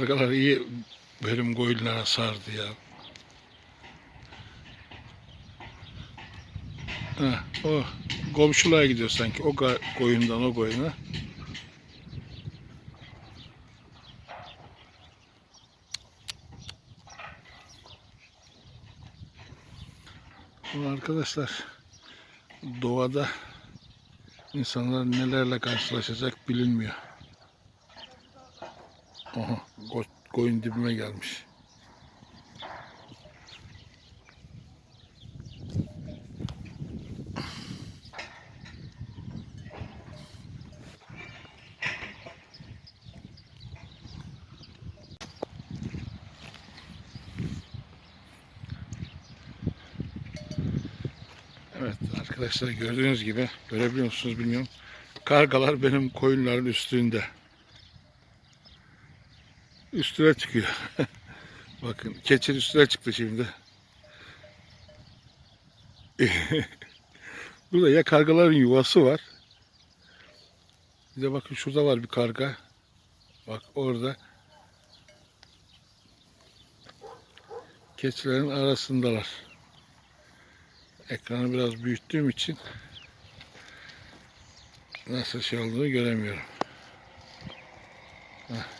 Kargalar iyi benim koyunlara sardı ya. Heh, o komşuluğa gidiyor sanki. O koyundan o koyuna. Arkadaşlar doğada insanlar nelerle karşılaşacak bilinmiyor. Aha, ko- koyun dibime gelmiş. Evet arkadaşlar gördüğünüz gibi görebiliyor musunuz bilmiyorum. Kargalar benim koyunların üstünde. Üstüne çıkıyor. Bakın keçin üstüne çıktı şimdi. Burada ya kargaların yuvası var. Bir de bakın şurada var bir karga. Bak orada. Keçilerin arasındalar. Ekranı biraz büyüttüğüm için nasıl şey olduğunu göremiyorum. Heh.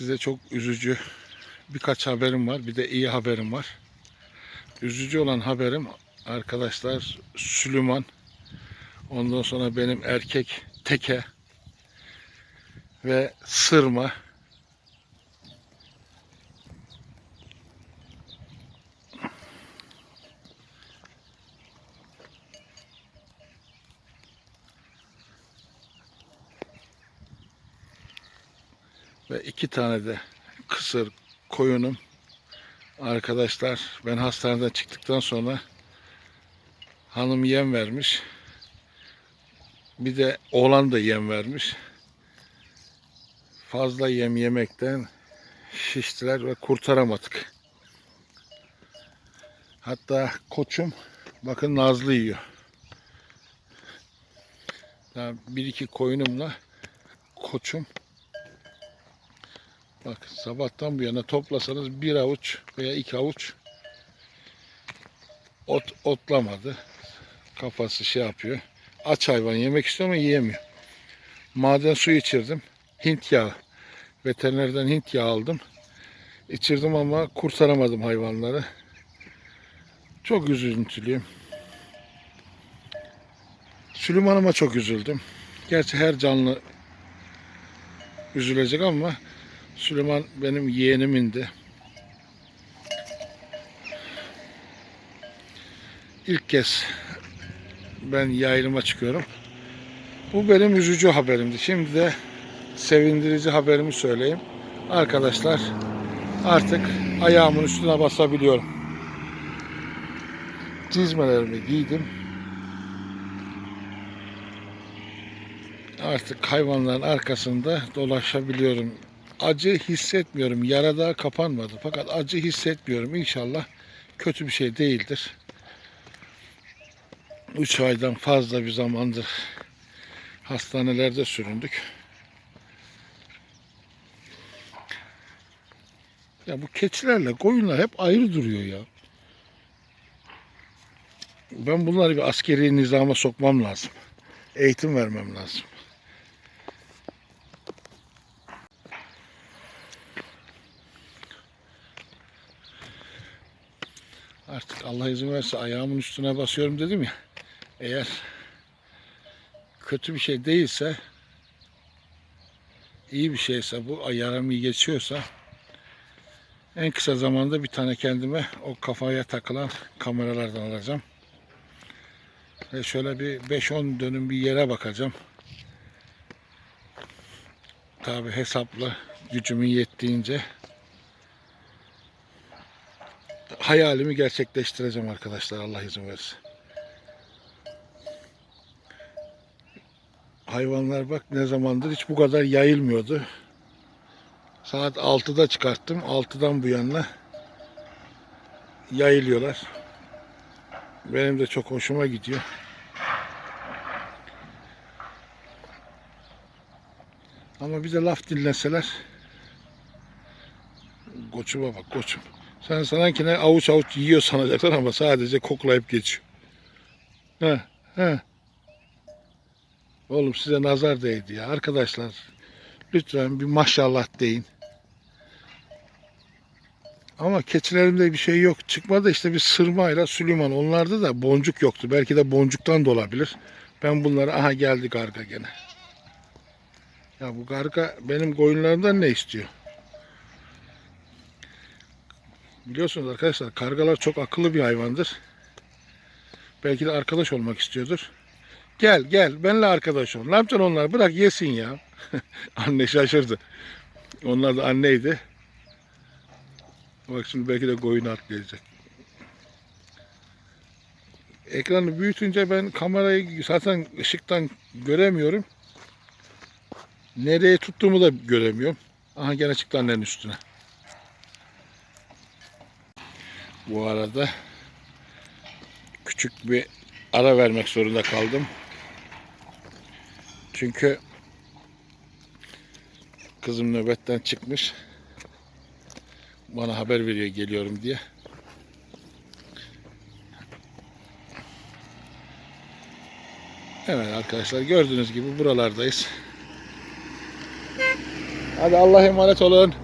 Size çok üzücü birkaç haberim var. Bir de iyi haberim var. Üzücü olan haberim arkadaşlar Süleyman. Ondan sonra benim erkek teke ve sırma. Ve iki tane de kısır koyunum arkadaşlar ben hastaneden çıktıktan sonra hanım yem vermiş. Bir de oğlan da yem vermiş. Fazla yem yemekten şiştiler ve kurtaramadık. Hatta koçum bakın nazlı yiyor. Daha bir iki koyunumla koçum Bak sabahtan bu yana toplasanız bir avuç veya iki avuç ot otlamadı. Kafası şey yapıyor. Aç hayvan yemek istiyor ama yiyemiyor. Maden suyu içirdim. Hint yağı. Veterinerden Hint yağı aldım. İçirdim ama kurtaramadım hayvanları. Çok üzüntülüyüm. Süleyman'ıma çok üzüldüm. Gerçi her canlı üzülecek ama Süleyman benim yeğenimindi. İlk kez ben yayılıma çıkıyorum. Bu benim üzücü haberimdi. Şimdi de sevindirici haberimi söyleyeyim. Arkadaşlar artık ayağımın üstüne basabiliyorum. Çizmelerimi giydim. Artık hayvanların arkasında dolaşabiliyorum acı hissetmiyorum. Yara daha kapanmadı. Fakat acı hissetmiyorum. İnşallah kötü bir şey değildir. 3 aydan fazla bir zamandır hastanelerde süründük. Ya bu keçilerle koyunlar hep ayrı duruyor ya. Ben bunları bir askeri nizama sokmam lazım. Eğitim vermem lazım. Artık Allah izin verirse ayağımın üstüne basıyorum dedim ya. Eğer kötü bir şey değilse iyi bir şeyse bu yaram iyi geçiyorsa en kısa zamanda bir tane kendime o kafaya takılan kameralardan alacağım. Ve şöyle bir 5-10 dönüm bir yere bakacağım. Tabi hesapla gücümün yettiğince hayalimi gerçekleştireceğim arkadaşlar Allah izin verirse. Hayvanlar bak ne zamandır hiç bu kadar yayılmıyordu. Saat 6'da çıkarttım. 6'dan bu yana yayılıyorlar. Benim de çok hoşuma gidiyor. Ama bir de laf dinleseler koçuma bak koçum. Sen sanankine avuç avuç yiyor sanacaklar ama sadece koklayıp geçiyor. He, he. Oğlum size nazar değdi ya. Arkadaşlar lütfen bir maşallah deyin. Ama keçilerimde bir şey yok. Çıkmadı işte bir sırmayla Süleyman. Onlarda da boncuk yoktu. Belki de boncuktan da olabilir. Ben bunları aha geldi garga gene. Ya bu garga benim koyunlarımdan ne istiyor? Biliyorsunuz arkadaşlar kargalar çok akıllı bir hayvandır. Belki de arkadaş olmak istiyordur. Gel gel benimle arkadaş ol. Ne yapacaksın onlar? Bırak yesin ya. Anne şaşırdı. Onlar da anneydi. Bak şimdi belki de koyunu atlayacak. Ekranı büyütünce ben kamerayı zaten ışıktan göremiyorum. Nereye tuttuğumu da göremiyorum. Aha gene çıktı annenin üstüne. Bu arada küçük bir ara vermek zorunda kaldım. Çünkü kızım nöbetten çıkmış. Bana haber veriyor geliyorum diye. Evet arkadaşlar gördüğünüz gibi buralardayız. Hadi Allah'a emanet olun.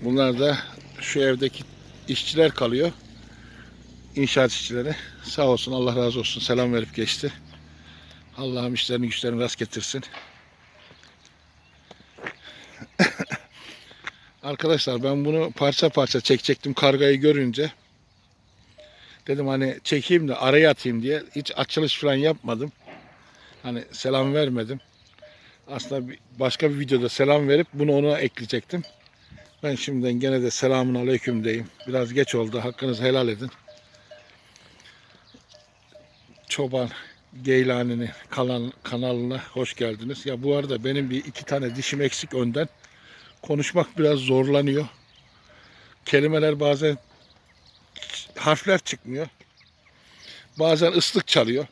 Bunlar da şu evdeki işçiler kalıyor. İnşaat işçileri. Sağ olsun Allah razı olsun. Selam verip geçti. Allah'ım işlerini güçlerini rast getirsin. Arkadaşlar ben bunu parça parça çekecektim kargayı görünce. Dedim hani çekeyim de araya atayım diye. Hiç açılış falan yapmadım. Hani selam vermedim. Aslında başka bir videoda selam verip bunu ona ekleyecektim. Ben şimdiden gene de selamun aleyküm diyeyim. Biraz geç oldu. Hakkınızı helal edin. Çoban Geylani'nin kalan, kanalına hoş geldiniz. Ya bu arada benim bir iki tane dişim eksik önden. Konuşmak biraz zorlanıyor. Kelimeler bazen harfler çıkmıyor. Bazen ıslık çalıyor.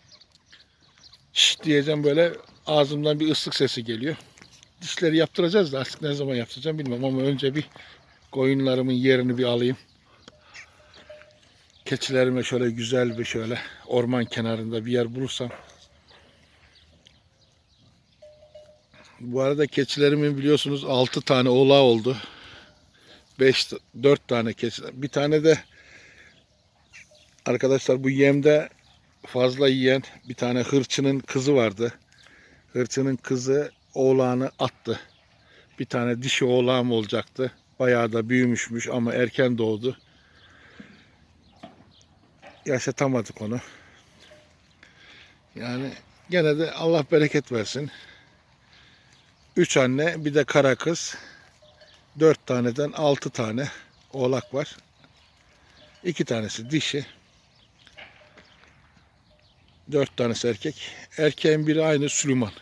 Şşt diyeceğim böyle ağzımdan bir ıslık sesi geliyor. Dişleri yaptıracağız da artık ne zaman yaptıracağım bilmiyorum ama önce bir koyunlarımın yerini bir alayım. Keçilerime şöyle güzel bir şöyle orman kenarında bir yer bulursam. Bu arada keçilerimin biliyorsunuz 6 tane oğlağı oldu. 5 4 tane keçi. Bir tane de arkadaşlar bu yemde fazla yiyen bir tane hırçının kızı vardı. Hırçının kızı oğlağını attı. Bir tane dişi oğlağım olacaktı. Bayağı da büyümüşmüş ama erken doğdu. Yaşatamadık onu. Yani gene de Allah bereket versin. Üç anne bir de kara kız. Dört taneden altı tane oğlak var. İki tanesi dişi. Dört tanesi erkek. Erkeğin biri aynı Süleyman.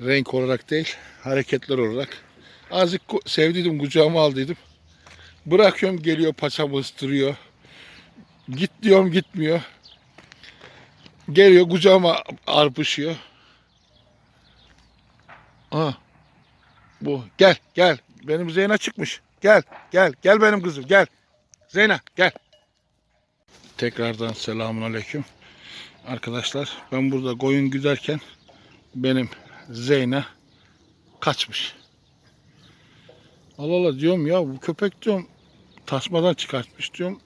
Renk olarak değil, hareketler olarak. Azıcık sevdiydim, kucağıma aldıydım. Bırakıyorum geliyor paçamı ıstırıyor. Git diyorum gitmiyor. Geliyor kucağıma arpışıyor. Aha. Bu. Gel gel. Benim Zeyna çıkmış. Gel gel gel benim kızım gel. Zeyna gel. Tekrardan selamun aleyküm. Arkadaşlar ben burada koyun güderken benim Zeyna kaçmış. Allah Allah diyorum ya bu köpek diyorum tasmadan çıkartmış diyorum.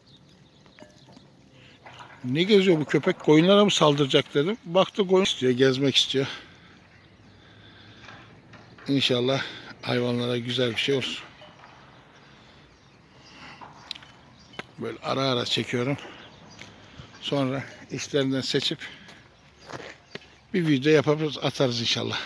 Ne geziyor bu köpek? Koyunlara mı saldıracak dedim. Baktı koyun istiyor, gezmek istiyor. İnşallah hayvanlara güzel bir şey olsun. Böyle ara ara çekiyorum. Sonra işlerinden seçip bir video yaparız atarız inşallah.